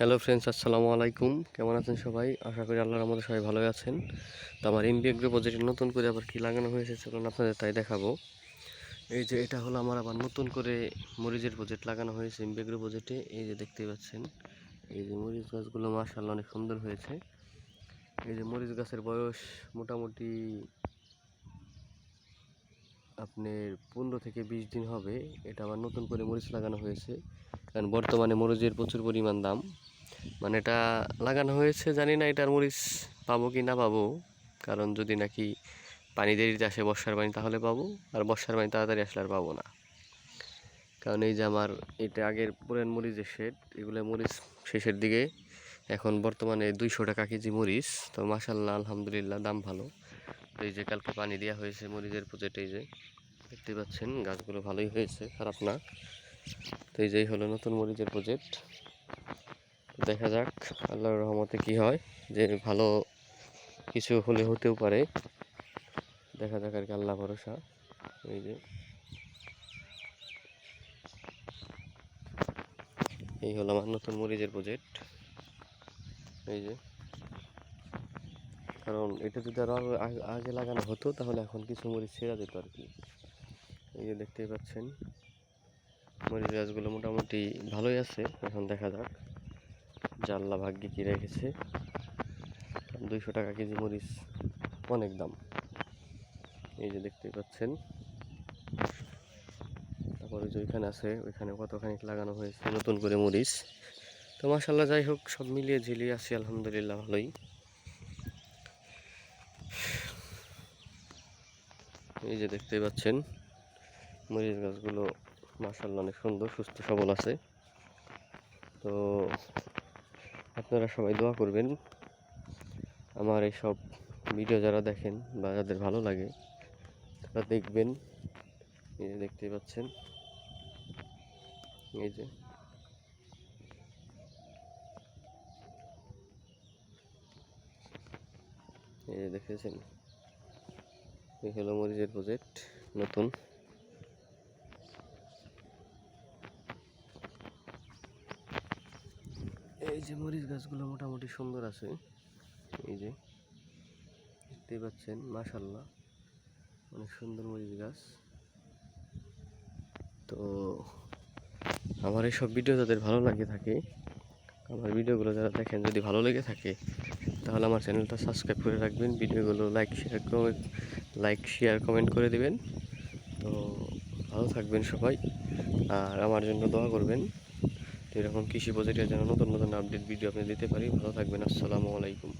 Hello friends আসসালামু আলাইকুম। কেমন আছেন সবাই? আশা করি আল্লাহর আমাদের সবাই ভালোই আছেন। তো আমার ইন্ডিয়া গ্রো প্রজেক্টে নতুন করে আবার কী লাগানো হয়েছে চলুন আপনাদের তাই দেখাবো। এই যে এটা হলো আমার আবার নতুন করে মরিচের প্রজেক্ট লাগানো হয়েছে ইন্ডিয়া গ্রো প্রজেক্টে এই যে দেখতে পাচ্ছেন, এই যে মরিচ গাছগুলো মাশাআল্লাহ অনেক সুন্দর হয়েছে। এই যে মরিচ গাছের বয়স মোটামুটি আপনার পনেরো থেকে বিশ দিন হবে। এটা আবার নতুন করে মরিচ লাগানো হয়েছে। কারণ বর্তমানে মরিচের প্রচুর পরিমাণ দাম। মানে এটা লাগানো হয়েছে, জানি না এটার মরিচ পাবো কি না পাবো। কারণ যদি নাকি পানি দেরিতে আসে বর্ষার পানি, তাহলে পাবো। আর বর্ষার পানি তাড়াতাড়ি আসলে আর পাবো না। কারণ এই যে আমার এটা আগের পুরান মরিচের শেড এগুলো মরিচ শেষের দিকে এখন বর্তমানে দুইশো টাকা কেজি মরিচ। তো মাসাল্লাহ আলহামদুলিল্লাহ, দাম ভালো। এই যে কালকে পানি দেওয়া হয়েছে মরিচের প্রজেক্টে এই যে দেখতে পাচ্ছেন, গাছগুলো ভালোই হয়েছে, খারাপ না। তো এই যেই হলো নতুন মরিচের প্রজেক্ট দেখা যাক, আল্লাহর রহমতে কি হয়, যে ভালো কিছু হলে হতেও পারে। দেখা যাক আর কি, আল্লাহ ভরসা। এই যে। এই হলো আমার নতুন মরিচের প্রজেক্ট এই যে। কারণ এটা যদি আরও আগে- লাগানো হতো, তাহলে এখন কিছু মরিচ ছেড়া যেত আর কি। এই যে দেখতেই পাচ্ছেন, মরিচ গাছগুলো মোটামুটি ভালোই আছে, এখন দেখা যাক। জাল্লা ভাগ্যে কি রেখেছে। দুইশো টাকা কেজি মরিচ, অনেক দাম। এই যে দেখতেই পাচ্ছেন। তারপরে যে ওইখানে আছে, ওইখানে কতখানি লাগানো হয়েছে নতুন করে মরিচ। তো মাসাল্লাহ যাই হোক, সব মিলিয়ে ঝিলিয়ে আছি আলহামদুলিল্লাহ, ভালোই। এই যে দেখতেই পাচ্ছেন, মরিচ গাছগুলো মাসাল্লাহ অনেক সুন্দর, সুস্থ, সবল আছে। তো আপনারা সবাই দোয়া করবেন, আমার এই সব ভিডিও যারা দেখেন বা যাদের ভালো লাগে, তারা দেখবেন। এই যে দেখতেই পাচ্ছেন, এই যে। এই যে দেখেছেন এই হলো মরিচের প্রজেক্ট নতুন। এই যে মরিচ গাছগুলো মোটামুটি সুন্দর আছে। এই যে, দেখতেই পাচ্ছেন মাশাল্লাহ অনেক সুন্দর মরিচ গাছ। তো আমার এই সব ভিডিও যাদের ভালো লাগে থাকে, আমার ভিডিওগুলো যারা দেখেন, যদি ভালো লেগে থাকে তাহলে আমার চ্যানেলটা সাবস্ক্রাইব করে রাখবেন, ভিডিওগুলো like share comment like share comment করে দেবেন। তো ভালো থাকবেন সবাই, আর আমার জন্য দোয়া করবেন। এরকম কৃষি প্রজেক্টের যেন নতুন নতুন আপডেট ভিডিও আপনি দিতে পারি। ভালো থাকবেন, আসসালামু আলাইকুম।